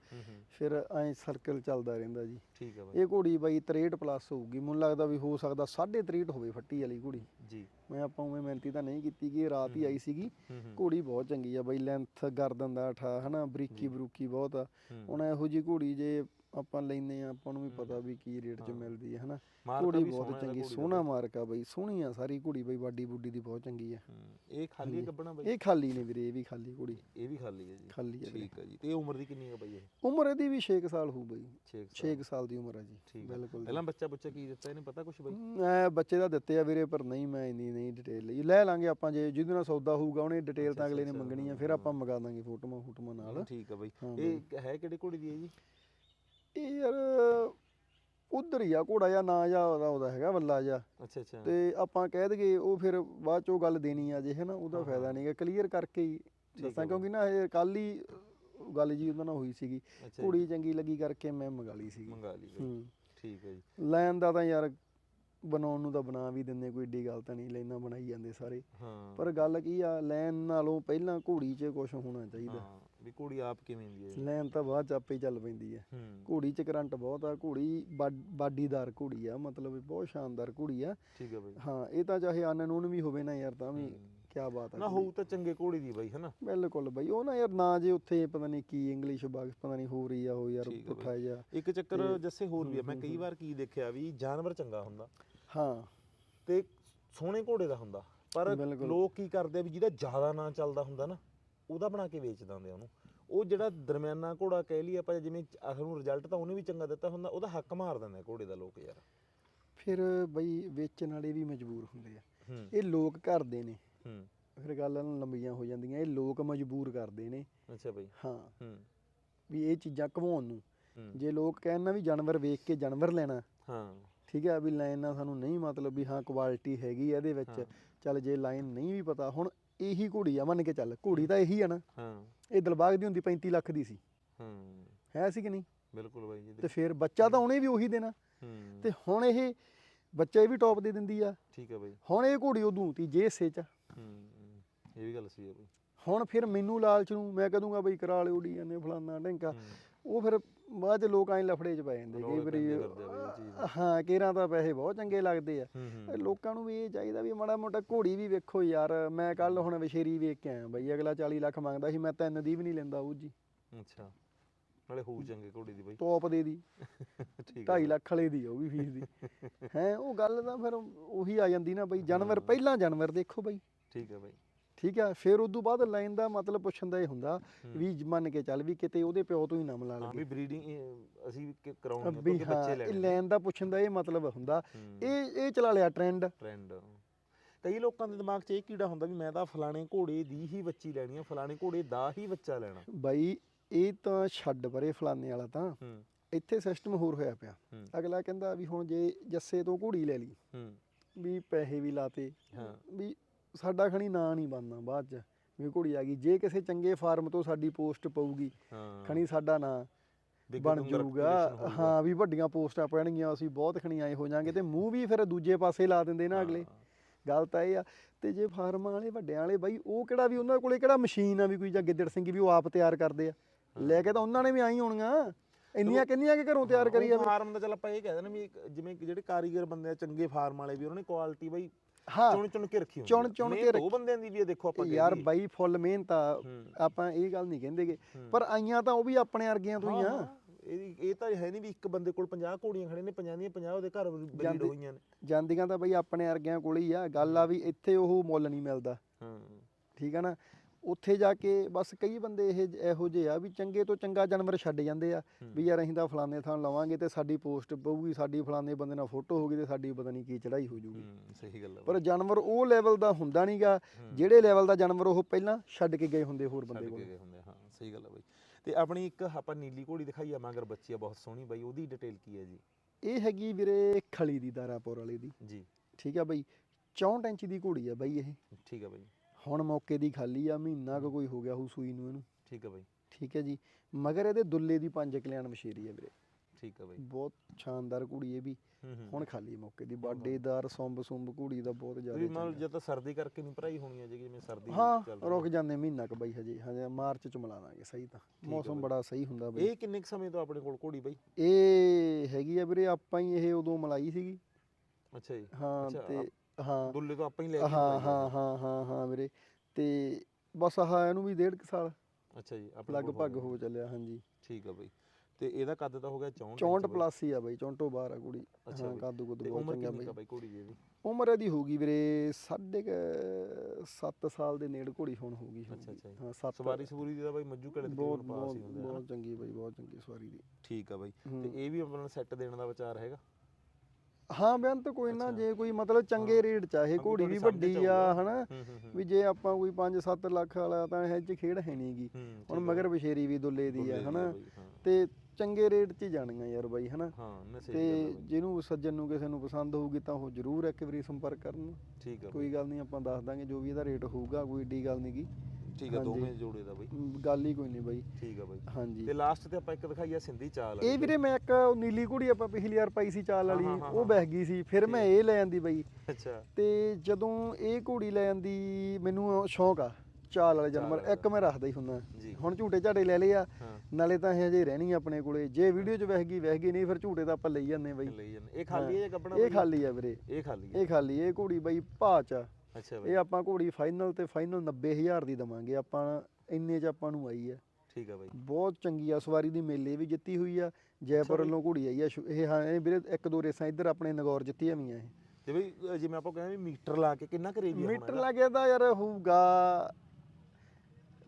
ਫਿਰ ਐਂ ਸਰਕਲ ਚੱਲਦਾ ਰਹਿੰਦਾ ਜੀ। ਠੀਕ ਹੈ ਬਾਈ। ਇਹ ਘੋੜੀ ਬਾਈ 63 ਪਲੱਸ ਹੋਊਗੀ। ਮੈਨੂੰ ਲੱਗਦਾ ਵੀ ਹੋ ਸਕਦਾ 63 ਹੋਵੇ ਫੱਟੀ ਵਾਲੀ ਘੋੜੀ। ਜੀ। ਮੈਂ ਆਪਾਂ ਉਵੇਂ ਮਿਹਨਤੀ ਤਾਂ ਨਹੀਂ ਕੀਤੀ ਕਿ ਰਾਤ ਹੀ ਆਈ ਸੀਗੀ। ਘੋੜੀ ਬਹੁਤ ਚੰਗੀ ਆ ਬਾਈ। ਲੈਂਥ ਗਰਦਨ ਦਾ ਠਾ ਹਨਾ ਬਰੀਕੀ ਬਰੂਕੀ ਬਹੁਤ ਆ। ਹੁਣ ਇਹੋ ਜੀ ਘੋੜੀ ਜੇ ਆਪਾਂ ਲੈਨੇ ਆ ਆਪਾਂ ਨੂੰ ਵੀ ਪਤਾ ਵੀ ਕੀ ਰੇਟ 'ਚ ਹਾਂ। ਮਿਲਦੀ ਹੈ ਹਨਾ? ਘੋੜੀ ਬਹੁਤ ਚੰਗੀ ਸੋਹਣਾ ਮਾਰਕ ਬਾਈ ਸੋਹਣੀ ਆ ਸਾਰੀ ਘੋੜੀ ਬਾਈ ਬਾਡੀ ਬੁੱਡੀ ਦੀ ਬਹੁਤ ਚੰਗੀ ਆ। ਹੂੰ। ਇਹ ਖਾਲੀ ਹੈ ਗੱਬਣਾ ਬਾਈ? ਇਹ ਖਾਲੀ ਨੇ ਵੀਰੇ ਇਹ ਵੀ ਖਾਲੀ ਘੋੜੀ। ਇਹ ਵੀ ਖਾਲੀ ਹੈ ਜੀ। ਖਾਲੀ ਵੀਰੇ। ਠੀਕ ਹੈ ਜੀ। ਤੇ ਉਮਰ ਦੀ ਕਿੰਨੀ ਹੈ ਬਾਈ ਇਹ? ਉਮਰ ਇਹਦੀ ਵੀ 6 ਸਾਲ ਹੋਊ ਬਾਈ। 6 6 ਸਾਲ। ਦੀ ਉਮਰ ਆ ਜੀ ਹੈ। ਬਿਲਕੁਲ ਪਹਿਲਾਂ ਬੱਚਾ ਬੱਚਾ ਕੀ ਦਿੱਤਾ? ਇਹਨੇ ਪਤਾ ਕੁਛ ਬਾਈ? ਐ ਬੱਚੇ ਦਾ ਦਿੱਤੇ ਆ ਵੀਰੇ ਪਰ ਨਹੀਂ ਮੈਂ ਇੰਨੀ ਨਹੀਂ ਡਿਟੇਲ ਲਈ। ਲੈ ਲਾਂਗੇ ਆਪਾਂ ਜੇ ਜਿਹਦੇ ਨਾਲ ਸੌਦਾ ਹੋਊਗਾ ਉਹਨੇ ਡਿਟੇਲ ਤਾਂ ਅਗਲੇ ਨੇ ਮੰਗਣੀ ਆ ਹਾਂ, ਫਿਰ ਹਾਂ। ਆਪਾਂ ਮੰਗਾ ਦਾਂਗੇ ਫੋਟੋਆਂ ਫੋਟੋਆਂ ਨਾਲ। ਠੀਕ ਹੈ ਬਾਈ। ਹਾਂ ਇਹ ਹੈ ਕਿਹੜੇ ਘੋੜੀ ਦੀ ਹੈ ਜੀ? ਇਹ ਯਾਰ ਉਧਰ ਹੀ ਆ ਘੋੜਾ ਜਾਂ ਨਾ ਜਾਂ ਉਹਦਾ ਉਹਦਾ ਹੈਗਾ ਵੱਲਾ ਜਾਂ ਅੱਛਾ ਅੱਛਾ। ਤੇ ਆਪਾਂ ਕਹਿ ਦਈਏ ਉਹ ਫਿਰ ਬਾਅਦ ਚੋਂ ਗੱਲ ਦੇਣੀ ਆ ਜੇ ਹਨਾ ਉਹਦਾ ਫਾਇਦਾ। ਨਹੀਂਗਾ ਕਲੀਅਰ ਕਰਕੇ ਹੀ ਦੱਸਾਂ। ਕਿਉਂਕਿ ਨਾ ਇਹ ਕੱਲ ਹੀ ਗੱਲ ਜੀ ਉਹਨਾਂ ਨਾਲ ਹੋਈ ਸੀਗੀ। ਕੁੜੀ ਚੰਗੀ ਲੱਗੀ ਕਰਕੇ ਮੈਂ ਮੰਗਾ ਲਈ ਸੀਗੀ। ਮੰਗਾ ਲਈ ਹੂੰ। ਠੀਕ ਹੈ ਜੀ। ਲੈਣ ਦਾ ਤਾਂ ਯਾਰ ਬਣਾਉਣ ਨੂੰ ਤਾਂ ਬਣਾ ਵੀ ਦਿੰਦੇ ਕੋਈ ਏਡੀ ਗੱਲ ਤਾਂ ਨਹੀਂ ਲੈਣਾ ਬਣਾਈ ਜਾਂਦੇ ਸਾਰੇ। ਹਾਂ। ਪਰ ਗੱਲ ਕੀ ਆ ਲੈਣ ਨਾਲੋਂ ਪਹਿਲਾਂ ਘੋੜੀ 'ਚ ਕੁਝ ਹੋਣਾ ਚਾਹੀਦਾ। ਵੀ ਘੋੜੀ ਆਪ ਕਿਵੇਂ ਦੀ ਹੈ? ਲੈਣ ਤਾਂ ਬਾਅਦ 'ਚ ਆਪੇ ਹੀ ਚੱਲ ਪੈਂਦੀ ਹੈ। ਹੂੰ। ਘੋੜੀ 'ਚ ਕਰੰਟ ਬਹੁਤ ਆ ਘੋੜੀ ਬਾਡ- ਬਾਡੀਦਾਰ ਘੋੜੀ ਆ ਮਤਲਬ ਬਹੁਤ ਸ਼ਾਨਦਾਰ ਘੋੜੀ ਆ। ਠੀਕ ਹੈ ਬਾਈ। ਹਾਂ ਇਹ ਤਾਂ ਚਾਹੇ ਅਨਨੂਨ ਵੀ ਹੋਵੇ ਨਾ ਯਾਰ ਤਾਂ ਵੀ। ਕੀ ਬਾਤ ਆ ਨਾ। ਹੋਊ ਤਾਂ ਚੰਗੇ ਘੋੜੀ ਦੀ ਬਾਈ ਹਨਾ? ਬਿਲਕੁਲ ਬਈ ਉਹ ਨਾ ਯਾਰ ਨਾ ਜੇ ਉੱਥੇ ਪਤਾ ਨਹੀਂ ਕੀ ਇੰਗਲਿਸ਼ ਬਾਗ ਪਤਾ ਨਹੀਂ ਹੋ ਰਹੀ ਆ ਉਹ ਯਾਰ ਠੀਕ ਆ। ਪੁੱਠਾ ਜਿਹਾ। ਇੱਕ ਚੱਕਰ ਜੱਸੇ ਹੋਰ ਵੀ ਆ ਮੈਂ ਕਈ ਵਾਰ ਕੀ ਦੇਖਿਆ ਵੀ ਜਾਨਵਰ ਚੰਗਾ ਹੁੰਦਾ। ਹਾਂ। ਤੇ ਸੋਹਣੇ ਘੋੜੇ ਦਾ ਹੁੰਦਾ। ਪਰ ਬਿਲਕੁਲ। ਲੋਕ ਕੀ ਕਰਦੇ ਆ ਵੀ ਜਿਹਦਾ ਜ਼ਿਆਦਾ ਨਾਂ ਚੱਲਦਾ ਹੁੰਦਾ ਨਾ ਉਹਦਾ ਬਣਾ ਕੇ ਵੇਚ ਦਿੰਦੇ ਆ ਉਹਨੂੰ। ਉਹ ਜਿਹੜਾ ਦਰਮਿਆਨਾ ਘੋੜਾ ਕਹਿ ਲਈ ਆਪਾਂ ਜਿਵੇਂ ਅਸਲ ਨੂੰ ਰਿਜ਼ਲਟ ਤਾਂ ਉਹਨੇ ਵੀ ਚੰਗਾ ਦਿੱਤਾ ਹੁੰਦਾ ਉਹਦਾ ਹੱਕ ਮਾਰ ਦਿੰਦੇ ਘੋੜੇ ਦਾ ਲੋਕ ਯਾਰ। ਫਿਰ ਬਈ ਵੇਚਣ ਵਾਲੇ ਵੀ ਮਜਬੂਰ ਹੁੰਦੇ ਆ। ਇਹ ਲੋਕ ਕਰਦੇ ਨੇ। ਹੂੰ। ਫਿਰ ਗੱਲਾਂ ਲੰਬੀਆਂ ਹੋ ਜਾਂਦੀਆਂ ਇਹ ਲੋਕ ਮਜਬੂਰ ਕਰਦੇ ਨੇ। ਅੱਛਾ ਬਾਈ। ਹਾਂ। ਹੂੰ। ਵੀ ਇਹ ਚੀਜ਼ਾਂ ਘਵਾਉਣ ਨੂੰ। ਜੇ ਲੋਕ ਕਹਿਣ ਨਾ ਵੀ ਜਾਨਵਰ ਵੇਖ ਕੇ ਜਾਨਵਰ ਲੈਣਾ। ਹਾਂ। ਠੀਕ ਹੈ ਵੀ ਲਾਈਨ ਨਾਲ ਸਾਨੂੰ ਨਹੀਂ ਮਤਲਬ ਵੀ ਹਾਂ ਕੁਆਲਿਟੀ ਹੈਗੀ ਇਹਦੇ ਵਿੱਚ। ਚੱਲ ਜੇ ਲਾਈਨ ਨਹੀਂ ਵੀ ਪਤਾ ਹੁਣ ਇਹੀ ਘੋੜੀ ਆ ਮੰਨ ਕੇ ਚੱਲ। ਘੋੜੀ ਤਾਂ ਇਹੀ ਆ ਨਾ। ਹਾਂ। ਇਹ ਦਿਲਬਾਗ ਦੀ ਹੁੰਦੀ 35 ਲੱਖ ਦੀ ਸੀ। ਹੂੰ। ਹੈ ਸੀ ਕਿ ਨਹੀਂ? ਬਿਲਕੁਲ ਬਾਈ ਜੀ। ਤੇ ਫਿਰ ਬੱਚਾ ਤਾਂ ਉਹਨੇ ਵੀ ਉਹੀ ਦੇਣਾ। ਹੂੰ। ਤੇ ਹੁਣ ਇਹ ਬੱਚਾ ਵੀ ਟੌਪ ਦੇ ਦਿੰਦੀ ਆ। ਠੀਕ ਹੈ ਬਾਈ। ਹੁਣ ਇਹ ਘੋੜੀ ਉਦੋਂ ਤੀ ਜੇ ਹਿੱਸੇ ਚ। ਆ। ਹੂੰ। ਇਹ ਵੀ ਗੱਲ ਸਹੀ ਹੈ ਬਾਈ। ਹੁਣ ਫਿਰ ਮੈਨੂੰ ਲਾਲਚ ਨੂੰ ਮੈਂ ਕਹਦੂੰਗਾ ਬਈ ਕਰਾ ਲਿਓ ਡੀ ਜਾਂਦੇ ਫਲਾਨਾ ਢਿੰਕਾ। ਉਹ ਫਿਰ ਬਾਅਦ ਚ ਲੋਕ ਐਂ ਲਫੜੇ ਚ ਪੈ ਜਾਂਦੇ ਕਈ ਵਾਰੀ। ਹਾਂ ਕੇਰਾਂ ਤਾਂ ਪੈਸੇ ਬਹੁਤ ਚੰਗੇ ਲੱਗਦੇ ਆ। ਲੋਕਾਂ ਨੂੰ ਵੀ ਇਹ ਚਾਹੀਦਾ ਵੀ ਮਾੜਾ ਮੋਟਾ ਘੋੜੀ ਵੀ ਵੇਖੋ ਯਾਰ ਮੈਂ ਕੱਲ ਹੁਣ ਵਿਸ਼ੇਰੀ ਵੇਖ ਕੇ ਆਇਆ ਬਈ ਅਗਲਾ 40 ਲੱਖ ਮੰਗਦਾ ਸੀ ਮੈਂ ਤਿੰਨ ਦੀ ਵੀ ਨਹੀਂ ਲੈਂਦਾ ਉਹ ਜੀ। ਅੱਛਾ ਨਾਲੇ ਹੋਊ ਚੰਗੇ ਘੋੜੀ ਦੀ ਬਾਈ। ਟੌਪ ਦੇ ਦੀ। ਠੀਕ 2.5 ਲੱਖ ਵਾਲੇ ਦੀ ਉਹ ਵੀ ਫੀਸ ਦੀ। ਹੈ ਉਹ ਗੱਲ ਤਾਂ ਫਿਰ ਉਹੀ ਆ ਜਾਂਦੀ ਨਾ ਬਈ ਜਾਨਵਰ ਪਹਿਲਾਂ ਜਾਨਵਰ ਦੇਖੋ ਬਈ। ਠੀਕ ਹੈ ਬਾਈ। ਠੀਕ ਆ ਫਿਰ ਉਦੋਂ ਬਾਅਦ ਲਾਈਨ ਦਾ ਮਤਲਬ ਪੁੱਛਣ ਦਾ ਇਹ ਹੁੰਦਾ। ਵੀ ਮੰਨ ਕੇ ਚੱਲ ਵੀ ਕਿਤੇ ਉਹਦੇ ਪਿਓ ਤੋਂ ਹੀ ਨਾ ਮਿਲਾ ਲਗੇ ਵੀ ਬਰੀਡਿੰਗ ਅਸੀਂ ਕਰਾਉਣੀ ਹੈ ਬੱਚੇ ਇਹ ਲੈਣੇ। ਲੈਣ ਦਾ ਪੁੱਛਣ ਦਾ ਇਹ ਮਤਲਬ ਹੁੰਦਾ। ਇਹ ਇਹ ਇਹ ਚਲਾ ਲਿਆ ਟ੍ਰੈਂਡ ਟ੍ਰੈਂਡ ਕਈ ਲੋਕਾਂ ਦੇ ਦਿਮਾਗ 'ਚ ਇਹ ਕੀੜਾ ਹੁੰਦਾ ਵੀ ਮੈਂ ਤਾਂ ਫਲਾਣੇ ਘੋੜੇ ਦੀ ਹੀ ਬੱਚੀ ਲੈਣੀ ਆ ਫਲਾਣੇ ਘੋੜੇ ਦਾ ਹੀ ਬੱਚਾ ਲੈਣਾ। ਬਾਈ ਇਹ ਤਾਂ ਛੱਡ ਪਰੇ ਫਲਾਨੇ ਵਾਲਾ ਤਾਂ। ਇੱਥੇ ਸਿਸਟਮ ਹੋਰ ਹੋਇਆ ਪਿਆ। ਅਗਲਾ ਕਹਿੰਦਾ ਵੀ ਹੁਣ ਜੇ ਜੱਸੇ ਤੋਂ ਘੋੜੀ ਲੈ ਲਈ ਵੀ ਪੈਸੇ ਵੀ ਲਾਤੇ। ਹਾਂ। ਵੀ ਸਾਡਾ ਖਣੀ ਨਾਂ ਨਹੀਂ ਬਣਨਾ ਬਾਅਦ ਚ। ਵੀ ਘੋੜੀ ਆ ਗਈ। ਜੇ ਕਿਸੇ ਚੰਗੇ ਫਾਰਮ ਤੋਂ ਸਾਡੀ ਪੋਸਟ ਪਊਗੀ ਹਾਂ। ਖਣੀ ਸਾਡਾ ਨਾਂ ਬਣ ਜਾਊਗਾ। ਹਾਂ ਵੀ ਵੱਡੀਆਂ ਪੋਸਟਾਂ ਪੈਣਗੀਆਂ ਅਸੀਂ ਬਹੁਤ ਖਣੀ ਆਏ ਹੋ ਜਾਾਂਗੇ। ਤੇ ਮੂੰਹ ਵੀ ਫਿਰ ਦੂਜੇ ਪਾਸੇ ਲਾ ਦਿੰਦੇ ਨਾ ਅਗਲੇ। ਗੱਲ ਤਾਂ ਇਹ ਆ। ਤੇ ਜੇ ਫਾਰਮਾਂ ਵਾਲੇ ਵੱਡਿਆਂ ਵਾਲੇ ਬਾਈ ਉਹ ਕਿਹੜਾ ਵੀ ਉਹਨਾਂ ਕੋਲੇ ਕਿਹੜਾ ਮਸ਼ੀਨ ਆ ਵੀ ਕੋਈ ਜਾਂ ਗਿੱਦੜ ਸਿੰਘ ਵੀ ਉਹ ਆਪ ਤਿਆਰ ਕਰਦੇ ਆ। ਲੈ ਕੇ ਤਾਂ ਉਹਨਾਂ ਨੇ ਵੀ ਆਈ ਹੋਣੀਆਂ ਇੰਨੀਆਂ ਕਿੰਨੀਆਂ ਕਿ ਘਰੋਂ ਤਿਆਰ ਕਰੀ ਜਾਵੇ? ਫਾਰਮ ਦਾ ਚੱਲ ਆਪਾਂ ਇਹ ਕਹਿ ਦਿੰਦੇ ਵੀ ਜਿਵੇਂ ਜਿਹੜੇ ਕਾਰੀਗਰ ਬੰਦੇ ਆ ਚੰਗੇ ਫਾਰਮ ਵਾਲੇ ਵੀ ਉਹਨਾਂ ਨੇ ਕੁਆਲਿਟੀ ਬਈ ਹਾਂ ਚੁਣ ਚੁਣ ਕੇ ਰੱਖੀ ਹੁੰਦੀ ਚੁਣ। ਚੁਣ ਕੇ ਉਹ। ਬੰਦਿਆਂ ਦੀ ਵੀ ਇਹ ਦੇਖੋ ਆਪਾਂ ਯਾਰ। ਬਾਈ ਫੁੱਲ ਮਿਹਨਤ ਆ। ਆਪਾਂ ਇਹ ਗੱਲ ਨਹੀਂ ਕਹਿੰਦੇਗੇ। ਪਰ ਆਈਆਂ ਤਾਂ ਉਹ ਵੀ ਆਪਣੇ ਵਰਗੀਆਂ ਤੋਂ ਹੀ ਆ। ਇਹ ਇਹ ਤਾਂ ਹੈ ਨਹੀਂ ਵੀ ਇੱਕ ਬੰਦੇ ਕੋਲ 50 ਘੋੜੀਆਂ ਖੜੇ ਨੇ 50 ਦੀਆਂ 50 ਉਹਦੇ ਘਰ ਬਰੀਡ ਹੋਈਆਂ ਨੇ ਜਾਂਦੀਆਂ ਤਾਂ ਬਾਈ ਆਪਣੇ ਵਰਗਿਆਂ ਕੋਲ ਹੀ ਆ ਗੱਲ ਆ ਵੀ ਇੱਥੇ ਉਹ ਮੁੱਲ ਨਹੀਂ ਮਿਲਦਾ ਹਾਂ ਠੀਕ ਆ ਨਾ ਉੱਥੇ ਜਾ ਕੇ ਬਸ ਕਈ ਬੰਦੇ ਇਹ ਇਹੋ ਜਿਹੇ ਆ ਵੀ ਚੰਗੇ ਤੋਂ ਚੰਗਾ ਜਾਨਵਰ ਛੱਡ ਜਾਂਦੇ ਆ ਵੀ ਯਾਰ ਅਸੀਂ ਤਾਂ ਫਲਾਣੇ ਥਾਂ ਲਵਾਂਗੇ ਤੇ ਸਾਡੀ ਪੋਸਟ ਪਊਗੀ ਸਾਡੀ ਫਲਾਣੇ ਬੰਦੇ ਨਾਲ ਫੋਟੋ ਹੋਗੀ ਤੇ ਸਾਡੀ ਪਤਾ ਨਹੀਂ ਕੀ ਚੜਾਈ ਹੋ ਜੂਗੀ। ਸਹੀ ਗੱਲ ਹੈ ਪਰ ਜਾਨਵਰ ਉਹ ਲੈਵਲ ਦਾ ਹੁੰਦਾ ਨਹੀਂਗਾ ਜਿਹੜੇ ਲੈਵਲ ਦਾ ਜਾਨਵਰ ਉਹ ਪਹਿਲਾਂ ਛੱਡ ਕੇ ਗਏ ਹੁੰਦੇ ਹੋਰ ਬੰਦੇ ਛੱਡ ਕੋਲ। ਕੇ ਗਏ ਹੁੰਦੇ ਆ, ਹਾਂ ਸਹੀ ਗੱਲ ਹੈ ਬਾਈ। ਤੇ ਆਪਣੀ ਇੱਕ ਆਪਾਂ ਨੀਲੀ ਘੋੜੀ ਦਿਖਾਈ ਆ ਮਗਰ ਬੱਚੀ ਆ ਬਹੁਤ ਸੋਹਣੀ ਬਾਈ ਉਹਦੀ ਡਿਟੇਲ ਕੀ ਹੈ ਜੀ? ਇਹ ਹੈਗੀ ਵੀਰੇ ਖਲੀ ਦੀ ਦਾਰਾਪੁਰ ਵਾਲੇ ਦੀ। ਜੀ। ਠੀਕ ਆ ਬਾਈ 64 ਇੰਚ ਦੀ ਘੋੜੀ ਆ ਬਾਈ ਇਹ। ਠੀਕ ਹੈ ਬਾਈ। ਹੁਣ ਮੌਕੇ ਦੀ ਖਾਲੀ ਆ ਮਹੀਨਾ ਕੁ ਕੋਈ ਹੋ ਗਿਆ ਹੂ ਸੂਈ ਨੂੰ ਇਹਨੂੰ। ਠੀਕ ਹੈ ਬਾਈ। ਠੀਕ ਹੈ ਜੀ। ਮਗਰ ਇਹਦੇ ਦੁੱਲੇ ਦੀ ਪੰਜ ਕਲਿਆਣ ਮਸ਼ੇਰੀ ਆ ਵੀਰੇ। ਠੀਕ ਹੈ ਬਾਈ। ਬਹੁਤ ਸ਼ਾਨਦਾਰ ਘੋੜੀ ਇਹ ਵੀ। ਹੂੰ ਹੂੰ। ਹੁਣ ਖਾਲੀ ਮੌਕੇ ਦੀ। ਬਾਡੇਦਾਰ ਸੁੰਬ ਸੁੰਬ ਘੋੜੀ ਦਾ ਬਹੁਤ ਵੀ ਜ਼ਿਆਦਾ ਮੰਨ ਜੇ ਤਾਂ ਸਰਦੀ ਕਰਕੇ ਨਹੀਂ ਭਰਾਈ ਹੋਣੀ ਹੈ ਜੀ ਜਿਵੇਂ ਸਰਦੀ ਹਾਂ ਰੁਕ ਜਾਂਦੇ ਮਹੀਨਾ ਕੁ ਬਾਈ ਹਜੇ। ਹਜੇ ਮਾਰਚ ਚ ਮਿਲਾ ਦਾਂਗੇ ਸਹੀ ਤਾਂ। ਮੌਸਮ। ਬੜਾ ਸਹੀ ਹੁੰਦਾ ਹੈ। ਬਾਈ। ਇਹ ਕਿੰਨੇ ਕੁ ਸਮੇਂ ਤੋਂ ਆਪਣੇ ਕੋਲ ਘੋੜੀ ਬਾਈ? ਇਹ ਹੈਗੀ ਆ ਵੀਰੇ ਆਪਾਂ ਹੀ ਇਹ ਉਦੋਂ ਮਲਾਈ ਸੀਗੀ। ਅੱਛਾ ਜੀ। ਹਾਂ ਅੱਛਾ, ਤੇ ਹਾਂ ਦੁੱਲੇ ਤੋਂ ਆਪਾਂ ਹੀ ਲੈ ਕੇ ਹਾਂ। ਹਾਂ ਹਾਂ ਹਾਂ ਹਾਂ ਵੀਰੇ ਤੇ ਬਸ ਆਹ ਇਹਨੂੰ ਵੀ ਡੇਢ ਕੁ ਸਾਲ ਅੱਛਾ ਜੀ ਆਪਣੇ ਕੋਲ ਲਗਭਗ। ਹੋ ਚੱਲਿਆ ਹਾਂਜੀ ਠੀਕ ਆ ਬਾਈ ਤੇ ਇਹਦਾ ਕੱਦ ਤਾਂ ਹੋ ਗਿਆ 64 64 ਇੰਚ ਬਾਈ। ਪਲੱਸ ਹੀ ਆ ਬਾਈ 64 ਬਾਰ ਆ ਕੁੜੀ ਅੱਛਾ ਹਾਂ ਬਾਈ। ਕਾਦੂ ਕੁਦੂ ਤੇ ਬਹੁਤ ਉਮਰ ਚੰਗਾ ਕਿੰਨੀ ਕਾ ਬਾਈ ਬਾਈ ਘੋੜੀ ਦੀ ਇਹਦੀ ਉਮਰ ਇਹਦੀ ਹੋਊਗੀ ਵੀਰੇ ਸਾਢੇ 7 ਸਾਲ ਦੇ ਨੇੜ ਘੋੜੀ ਹੁਣ ਹੋਊਗੀ ਅੱਛਾ। ਅੱਛਾ ਜੀ। ਹਾਂ 7 ਸਵਾਰੀ ਸਬੂਰੀ ਦੀ ਤਾਂ ਬਾਈ ਮੱਜੂ ਘੜੇ ਬਹੁਤ ਤਕਰੀਬਨ ਪਾਸ ਬਹੁਤ ਹੀ ਹੁੰਦੇ ਆ ਹਨਾ? ਬਹੁਤ ਚੰਗੀ ਬਾਈ ਬਹੁਤ ਚੰਗੀ ਸਵਾਰੀ ਦੀ ਠੀਕ ਆ ਬਾਈ ਹੂੰ। ਤੇ ਇਹ ਵੀ ਆਪਣਾ ਸੈੱਟ ਦੇਣ ਦਾ ਵਿਚਾਰ ਹੈਗਾ ਹਾਂ ਬਿਆਨ ਤਾਂ ਕੋਈ ਨਾ। ਜੇ ਕੋਈ ਮਤਲਬ ਚੰਗੇ ਹਾਂ। ਰੇਟ ਚਾਹੇ ਹਾਂ, ਘੋੜੀ ਵੀ ਵੱਡੀ ਆ। ਹਨਾ ਹੂੰ ਹੂੰ ਹੂੰ ਵੀ ਜੇ ਆਪਾਂ ਕੋਈ 5-7 ਲੱਖ ਵਾਲਾ ਤਾਂ ਇਹ ਚ ਖੇਡ ਹੈ ਨਹੀਂਗੀ ਹੂੰ, ਹੁਣ ਮਗਰ। ਬਸ਼ੇਰੀ ਵੀ ਦੁੱਲੇ ਦੀ ਆ ਹਨਾ ਹਾਂ। ਤੇ ਚੰਗੇ ਰੇਟ 'ਚ ਹੀ ਜਾਣੀਆਂ ਯਾਰ ਬਾਈ ਹਨਾ ਹਾਂ ਤੇ। ਜਿਹਨੂੰ ਸੱਜਣ ਨੂੰ ਕਿਸੇ ਨੂੰ ਪਸੰਦ ਹੋਊਗੀ ਤਾਂ ਉਹ ਜ਼ਰੂਰ ਇੱਕ ਵਾਰੀ ਸੰਪਰਕ ਕਰਨ ਠੀਕ ਆ ਬਾਈ, ਕੋਈ ਗੱਲ ਨਹੀਂ ਆਪਾਂ ਦੱਸ ਦਾਂਗੇ ਜੋ ਵੀ ਇਹਦਾ ਰੇਟ ਹੋਊਗਾ ਕੋਈ ਏਡੀ ਗੱਲ ਨਹੀਂਗੀ ਠੀਕ ਆ ਹਾਂਜੀ। ਦੋਵੇਂ ਜੋੜੇ ਦਾ ਬਾਈ। ਗੱਲ ਹੀ ਕੋਈ ਨਹੀਂ ਬਾਈ। ਠੀਕ ਆ ਬਾਈ। ਹਾਂਜੀ। ਤੇ ਲਾਸਟ ਤੇ ਆਪਾਂ ਇੱਕ ਦਿਖਾਈ ਆ ਸਿੰਧੀ ਚਾਲ ਇਹ ਵੀਰੇ ਮੈਂ ਇੱਕ ਉਹ ਨੀਲੀ ਘੋੜੀ ਆਪਾਂ ਪਿਛਲੀ ਵਾਰ ਪਾਈ ਸੀ ਚਾਲ ਵਾਲੀ ਹਾਂ, ਹਾਂ, ਉਹ ਹਾਂ। ਬਹਿ ਗਈ ਸੀ ਫਿਰ ਮੈਂ ਇਹ ਲੈ ਆਂਦੀ ਬਾਈ। ਅੱਛਾ। ਤੇ ਜਦੋਂ ਇਹ ਘੋੜੀ ਲੈ ਆਂਦੀ ਮੈਨੂੰ ਸ਼ੌਂਕ ਆ ਚਾਲ ਵਾਲੇ ਜਾਨਵਰ ਇੱਕ ਮੈਂ ਰੱਖਦਾ ਹੀ ਹੁੰਦਾ। ਜੀ। ਹੁਣ ਝੂਟੇ ਝਾੜੇ ਲੈ ਲਏ ਆ ਹਾਂ। ਨਾਲੇ ਤਾਂ ਇਹ ਹਜੇ ਰਹਿਣੀ ਆਪਣੇ ਕੋਲੇ ਜੇ ਵੀਡੀਓ 'ਚ ਵਹਿ ਗਈ ਵਹਿ ਗਈ ਨਹੀਂ ਫਿਰ ਝੂਟੇ ਤਾਂ ਆਪਾਂ ਲਈ ਜਾਂਦੇ ਬਾਈ। ਲਈ ਜਾਂਦੇ। ਇਹ ਖਾਲੀ ਹੈ। ਜਾਂ ਗੱਬਣਾ ਇਹ ਖਾਲੀ ਆ ਵੀਰੇ। ਇਹ ਖਾਲੀ ਹੈ ਇਹ ਖਾਲੀ ਇਹ ਘੋੜੀ ਬਾਈ ਭਾਚ ਆ। ਅੱਛਾ ਬਾਈ। ਇਹ ਆਪਾਂ ਘੋੜੀ ਫਾਈਨਲ ਤੇ ਫਾਈਨਲ 90000 ਦੀ ਦਵਾਂਗੇ। ਆਪਾਂ ਇੰਨੇ 'ਚ ਆਪਾਂ ਨੂੰ ਆਈ ਆ। ਠੀਕ ਆ ਬਾਈ। ਬਹੁਤ ਚੰਗੀ ਆ। ਸਵਾਰੀ ਦੀ ਮੇਲੇ ਵੀ ਜਿੱਤੀ ਹੋਈ ਆ। ਜੈਪੁਰ। ਵੱਲੋਂ ਘੋੜੀ ਆਈ ਆ। ਇਹ ਹਾਂ ਇਹ ਵੀਰੇ ਇੱਕ ਦੋ ਰੇਸਾਂ ਇੱਧਰ ਆਪਣੇ ਨਗੌਰ ਜਿੱਤੀਆਂ ਵੀ ਆ ਇਹ। ਤੇ ਬਈ ਜਿਵੇਂ ਆਪਾਂ ਕਹਿੰਦੇ ਵੀ ਮੀਟਰ ਲਾ ਕੇ ਕਿੰਨਾ ਕਰੇ ਵੀ ਮੀਟਰ ਲੱਗਿਆ ਤਾਂ ਯਾਰ ਹੋਊਗਾ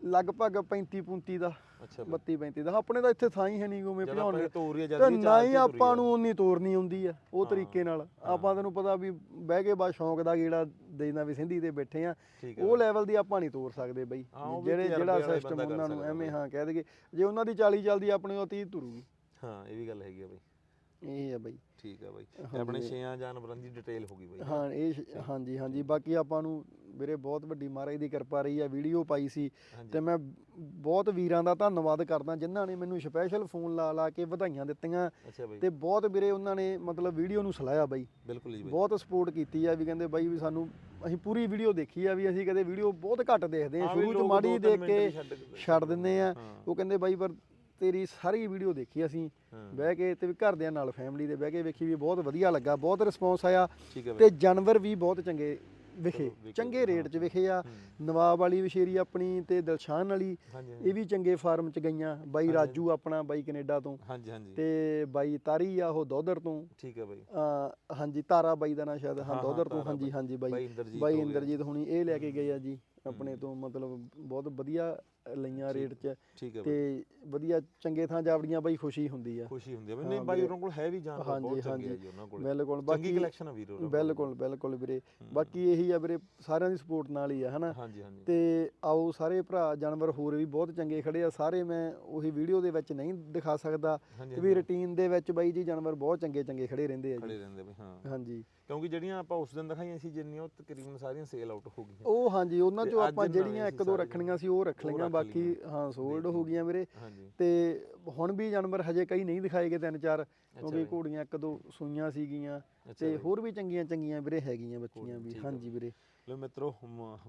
ਲਗਭਗ 35 35 ਦਾ। 32 35 ਦਾ। ਆਪਣੇ ਤਾਂ ਇੱਥੇ ਥਾਂ ਹੀ ਹੈ ਨਹੀਂ ਗੋਵੇਂ ਭਜਾਉਣ ਇਹ ਤੋਰੀਆ ਜਾਂਦੀ ਨਾ ਹੀ ਆਪਾਂ ਨੂੰ ਉਨੀ ਤੋਰਨੀ ਆਉਂਦੀ ਆ ਉਹ ਤਰੀਕੇ ਨਾਲ। ਆਪਾਂ ਤੈਨੂੰ ਪਤਾ ਵੀ ਬਹਿ ਕੇ ਬਾ ਸ਼ੌਂਕ ਦਾ ਗੇੜਾ ਦੇਣਾ ਵੀ ਸਿੰਧੀ ਤੇ ਬੈਠੇ ਆ। ਉਹ ਲੈਵਲ ਦੀ ਆਪਾਂ ਨਹੀਂ ਤੋਰ ਸਕਦੇ ਬਈ। ਜਿਹੜੇ ਜਿਹੜਾ ਸਿਸਟਮ ਉਹਨਾਂ ਨੂੰ ਐਵੇਂ। ਹਾਂ ਕਹਿ ਦੇਗੇ ਜੇ ਉਹਨਾਂ ਦੀ 40 ਚੱਲਦੀ ਆਪਣੇ ਉਹ 30 ਤੁਰੂਗੀ ਹਾਂ ਇਹ ਵੀ ਗੱਲ ਹੈਗੀ ਆ ਬਾਈ। ਇਹ ਆ ਬਈ। ਠੀਕ ਆ ਬਾਈ। ਤੇ ਆਪਣੇ ਛੇਆਂ ਜਾਨਵਰਾਂ ਦੀ ਡਿਟੇਲ ਹੋ ਗਈ ਬਾਈ। ਹਾਂ ਇਹ ਸ਼- ਹਾਂਜੀ ਹਾਂਜੀ। ਬਾਕੀ ਆਪਾਂ ਨੂੰ ਵੀਰੇ ਬਹੁਤ ਵੱਡੀ ਮਹਾਰਾਜ ਦੀ ਕਿਰਪਾ ਰਹੀ ਆ ਵੀਡੀਓ ਪਾਈ ਸੀ। ਹਾਂਜੀ। ਤੇ ਮੈਂ ਬਹੁਤ ਵੀਰਾਂ ਦਾ ਧੰਨਵਾਦ ਕਰਦਾ ਜਿਨ੍ਹਾਂ ਨੇ ਮੈਨੂੰ ਸਪੈਸ਼ਲ ਫੋਨ ਲਾ ਲਾ ਕੇ ਵਧਾਈਆਂ ਦਿੱਤੀਆਂ। ਅੱਛਾ ਬਾਈ। ਤੇ ਬਹੁਤ ਵੀਰੇ ਉਹਨਾਂ ਨੇ ਮਤਲਬ ਵੀਡੀਓ ਨੂੰ ਸਲਾਹਿਆ ਬਾਈ। ਬਿਲਕੁਲ ਜੀ ਬਾਈ। ਬਹੁਤ ਸਪੋਰਟ ਕੀਤੀ ਆ ਵੀ ਕਹਿੰਦੇ ਬਾਈ ਵੀ ਸਾਨੂੰ ਅਸੀਂ ਪੂਰੀ ਵੀਡੀਓ ਦੇਖੀ ਆ ਵੀ ਅਸੀਂ ਕਦੇ ਵੀਡੀਓ ਬਹੁਤ ਘੱਟ ਦੇਖਦੇ ਆ। ਹਾਂ ਵੀ ਸ਼ੁਰੂ ਚ ਲੋਕ ਮਾੜੀ ਦੋ ਤਿੰਨ ਦੇਖ ਮਿੰਟ ਕੇ ਵੀ ਛੱਡ ਦਿੰਦੇ ਆ। ਹਾਂ। ਉਹ ਕਹਿੰਦੇ ਬਾਈ ਪਰ ਤੇਰੀ ਸਾਰੀ ਵੀਡੀਓ ਦੇਖੀ ਅਸੀਂ। ਹਾਂ। ਬਹਿ ਕੇ ਤੇ ਵੀ ਘਰਦਿਆਂ ਨਾਲ ਫੈਮਿਲੀ ਦੇ ਬਹਿ ਕੇ ਵੇਖੀ ਵੀ ਬਹੁਤ ਵਧੀਆ ਲੱਗਾ ਬਹੁਤ ਰਿਸਪੌਂਸ ਆਇਆ। ਤੇ ਜਾਨਵਰ ਵੀ ਬਹੁਤ ਚੰਗੇ ਵਿਖੇ ਚੰਗੇ ਰੇਟ 'ਚ ਵਿਖੇ ਆ। ਹੂੰ। ਨਵਾਬ ਵਾਲੀ ਵਿਸ਼ੇਰੀ ਆਪਣੀ ਤੇ ਦਿਲਸ਼ਾਨ ਵਾਲੀ ਇਹ ਵੀ ਚੰਗੇ ਫਾਰਮ 'ਚ ਗਈਆਂ। ਬਾਈ। ਰਾਜੂ ਆਪਣਾ ਬਾਈ ਕੈਨੇਡਾ ਤੋਂ। ਹਾਂਜੀ ਹਾਂਜੀ। ਤੇ ਬਾਈ ਤਾਰੀ ਆ ਉਹ ਦੋਦਰ ਤੋਂ। ਠੀਕ ਆ ਬਾਈ। ਹਾਂਜੀ ਤਾਰਾ ਬਾਈ ਦਾ ਨਾਂ ਸ਼ਾਇਦ ਹਾਂ, ਹਾਂ ਹਾਂ, ਦੋਦਰ ਤੋਂ। ਹਾਂਜੀ। ਹਾਂਜੀ ਬਾਈ। ਬਾਈ ਹੋ। ਇੰਦਰਜੀਤ ਹੁਣੀ ਇਹ ਲੈ ਕੇ ਗਏ ਆ ਜੀ ਆਪਣੇ ਤੋਂ ਮਤਲਬ ਬਹੁਤ ਵਧੀਆ ਲਈਆਂ ਰੇਟ 'ਚ। ਠੀਕ ਤੇ ਵਧੀਆ ਚੰਗੇ ਥਾਂ ਜਾਵੜੀਆਂ ਬਾਈ ਖੁਸ਼ੀ ਹੁੰਦੀ ਆ। ਖੁਸ਼ੀ ਹੁੰਦੀ ਆ ਨਹੀਂ ਹਾਂ ਬਾਈ। ਉਹਨਾਂ ਕੋਲ ਹੈ ਵੀ ਹਾਂਜੀ, ਬਹੁਤ ਚੰਗੇ ਆ ਹਾਂਜੀ। ਜੀ ਉਹਨਾਂ ਕੋਲ। ਬਿਲਕੁਲ ਬਾਕੀ ਕਲੈਕਸ਼ਨ ਆ ਵੀਰ। ਬਿਲਕੁਲ ਬਿਲਕੁਲ ਵੀਰੇ। ਬਾਕੀ ਇਹੀ ਆ ਵੀਰੇ ਸਾਰਿਆਂ ਦੀ ਸਪੋਰਟ ਨਾਲ ਹੀ ਆ ਹਨਾ? ਹਾਂਜੀ ਹਾਂਜੀ। ਤੇ ਆਓ ਸਾਰੇ ਭਰਾ ਜਾਨਵਰ ਹੋਰ ਵੀ ਬਹੁਤ ਚੰਗੇ ਖੜੇ ਆ। ਸਾਰੇ ਮੈਂ ਉਹੀ ਵੀਡੀਓ ਦੇ ਵਿੱਚ ਨਹੀਂ ਦਿਖਾ ਸਕਦਾ ਵੀ ਰੁਟੀਨ ਦੇ ਵਿੱਚ ਬਾਈ ਜੀ ਜਾਨਵਰ ਬਹੁਤ ਚੰਗੇ ਚੰਗੇ ਖੜੇ ਰਹਿੰਦੇ ਆ ਖੜੇ ਜੀ ਰਹਿੰਦੇ ਬਈ ਹਾਂ। ਹਾਂਜੀ। ਕਿਉਂਕਿ ਜਿਹੜੀਆਂ ਆਪਾਂ ਉਸ ਦਿਨ ਦਿਖਾਈਆਂ ਸੀ ਜਿੰਨੀਆਂ ਉਹ ਤਕਰੀਬਨ ਸਾਰੀਆਂ ਸੇਲ ਆਊਟ ਹੋ ਗਈਆਂ। ਉਹ ਹਾਂਜੀ ਉਹਨਾਂ ਚੋਂ ਆਪਾਂ ਜਿਹੜੀਆਂ ਇੱਕ ਦੋ ਰੱਖਣੀਆਂ ਸੀ ਉਹ ਰੱਖ ਲਈਆਂ ਬਾਕੀ ਹਾਂ ਸੋਲਡ ਹੋ ਗਈਆਂ ਵੀਰੇ। ਤੇ ਹੁਣ ਵੀ ਜਾਨਵਰ ਹਜੇ ਕਈ ਨਹੀਂ ਦਿਖਾਏ ਗਏ ਤਿੰਨ ਚਾਰ ਕਿਉਂਕਿ। ਘੋੜੀਆਂ ਇੱਕ ਦੋ ਸੂਈਆਂ ਸੀਗੀਆਂ ਤੇ। ਹੋਰ ਵੀ ਚੰਗੀਆਂ ਚੰਗੀਆਂ ਵੀਰੇ ਹੈਗੀਆਂ ਬੱਚੀਆਂ ਵੀ। ਹਾਂਜੀ ਵੀਰੇ। ਲੋ ਮਿੱਤਰੋ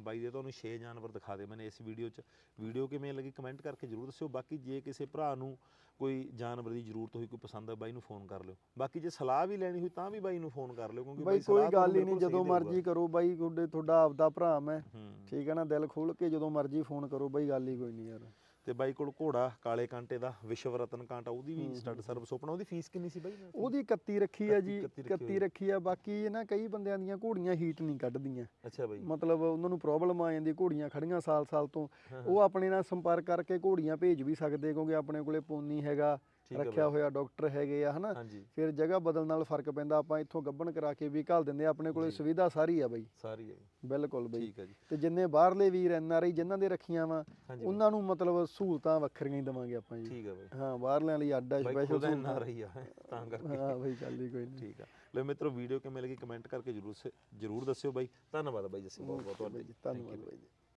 ਬਾਈ ਦੇ ਤੁਹਾਨੂੰ 6 ਜਾਨਵਰ ਦਿਖਾ ਦੇ ਮੈਨੇ ਇਸ ਵੀਡੀਓ 'ਚ। ਵੀਡੀਓ ਕਿਵੇਂ ਲੱਗੀ ਕਮੈਂਟ ਕਰਕੇ ਜਰੂਰ ਦੱਸਿਓ। ਬਾਕੀ ਜੇ ਕਿਸੇ ਭਰਾ ਨੂੰ ਕੋਈ ਜਾਨਵਰ ਦੀ ਜ਼ਰੂਰਤ ਹੋਈ ਕੋਈ ਪਸੰਦ ਆ ਬਾਈ ਨੂੰ ਫੋਨ ਕਰ ਲਿਓ। ਬਾਕੀ ਜੇ ਸਲਾਹ ਵੀ ਲੈਣੀ ਹੋਈ ਤਾਂ ਵੀ ਬਾਈ ਨੂੰ ਫੋਨ ਕਰ ਲਿਓ ਕਿਉਂਕਿ ਬਾਈ ਕੋਈ ਗੱਲ ਹੀ ਨਹੀਂ ਜਦੋਂ। ਮਰਜ਼ੀ ਕਰੋ ਬਾਈ ਤੁਹਾਡੇ ਤੁਹਾਡਾ ਆਪਦਾ ਭਰਾ ਮੈਂ। ਠੀਕ ਹੈ ਨਾ ਦਿਲ ਖੋਲ ਕੇ ਜਦੋਂ ਮਰਜ਼ੀ ਫੋਨ ਕਰੋ ਬਾਈ ਗੱਲ ਹੀ ਕੋਈ ਨਹੀਂ ਯਾਰ। ਤੇ ਬਾਈ ਕੋਲ ਘੋੜਾ ਕਾਲੇ ਕਾਂਟੇ ਦਾ ਵਿਸ਼ਵ ਰਤਨ ਕਾਂਟਾ ਉਹਦੀ ਵੀ ਸਟੱਡ ਸਰਵਿਸ ਓਪਨ ਉਹਦੀ ਫੀਸ ਕਿੰਨੀ ਸੀ ਬਾਈ? ਉਹਦੀ 31 ਰੱਖੀ ਆ ਜੀ 31 ਰੱਖੀ 31 ਰੱਖੀ ਆ ਬਾਕੀ ਇਹ ਨਾ ਕਈ ਬੰਦਿਆਂ ਦੀਆਂ ਘੋੜੀਆਂ ਹੀਟ ਨਹੀਂ ਕੱਢਦੀਆਂ। ਅੱਛਾ ਬਾਈ। ਮਤਲਬ ਉਹਨਾਂ ਨੂੰ ਪ੍ਰੋਬਲਮ ਆ ਜਾਂਦੀ ਘੋੜੀਆਂ ਖੜੀਆਂ ਸਾਲ-ਸਾਲ ਤੋਂ। ਉਹ ਆਪਣੇ ਨਾਲ ਸੰਪਰਕ ਕਰਕੇ ਘੋੜੀਆਂ ਭੇਜ ਵੀ ਸਕਦੇ ਕਿਉਂਕਿ ਆਪਣੇ ਕੋਲੇ ਪੋਨੀ ਹੈਗਾ। ਰੱਖਿਆ ਹੋਇਆ ਡਾਕਟਰ ਹੈਗੇ ਆ ਹਨਾ? ਫਿਰ ਜਗ੍ਹਾ ਬਦਲਣ ਨਾਲ ਫ਼ਰਕ ਪੈਂਦਾ ਆਪਾਂ ਇੱਥੋਂ ਗੱਬਣ ਕਰਾ ਕੇ ਵੀ ਘੱਲ ਦਿੰਦੇ ਆ ਆਪਣੇ ਕੋਲੇ। ਸੁਵਿਧਾ ਸਾਰੀ ਆ ਬਈ। ਸਾਰੀ ਜੀ। ਬਿਲਕੁਲ ਬਈ। ਠੀਕ ਹੈ ਜੀ। ਤੇ ਜਿੰਨੇ ਬਾਹਰਲੇ ਵੀਰ ਐਨ ਆਰ ਆਈ ਜਿਨ੍ਹਾਂ ਦੇ ਰੱਖੀਆਂ ਵਾ ਉਹਨਾਂ ਨੂੰ ਮਤਲਬ ਸਹੂਲਤਾਂ ਵੱਖਰੀਆਂ ਹੀ ਦਵਾਂਗੇ ਆਪਾਂ ਜੀ। ਠੀਕ ਹੈ ਬਾਈ। ਹਾਂ ਬਾਹਰਲਿਆਂ ਲਈ ਅੱਡ ਆ ਸਪੈਸ਼ਲ ਖੁਦ ਇੰਨਾ ਰਹੀ ਆ ਤਾਂ ਕਰਕੇ। ਹਾਂ ਬਈ ਚੱਲ ਹੀ ਕੋਈ ਨਹੀਂ। ਠੀਕ ਆ। ਲੈ ਮਿੱਤਰੋ ਵੀਡੀਓ ਕਿਵੇਂ ਲੱਗੀ ਕਮੈਂਟ ਕਰਕੇ ਜਰੂਰ ਜਰੂਰ ਦੱਸਿਓ ਬਾਈ। ਧੰਨਵਾਦ ਬਾਈ ਜੱਸੀ ਬਹੁਤ ਬਹੁਤ ਤੁਹਾਡਾ ਧੰਨਵਾਦ ਬਾਈ ਜੀ।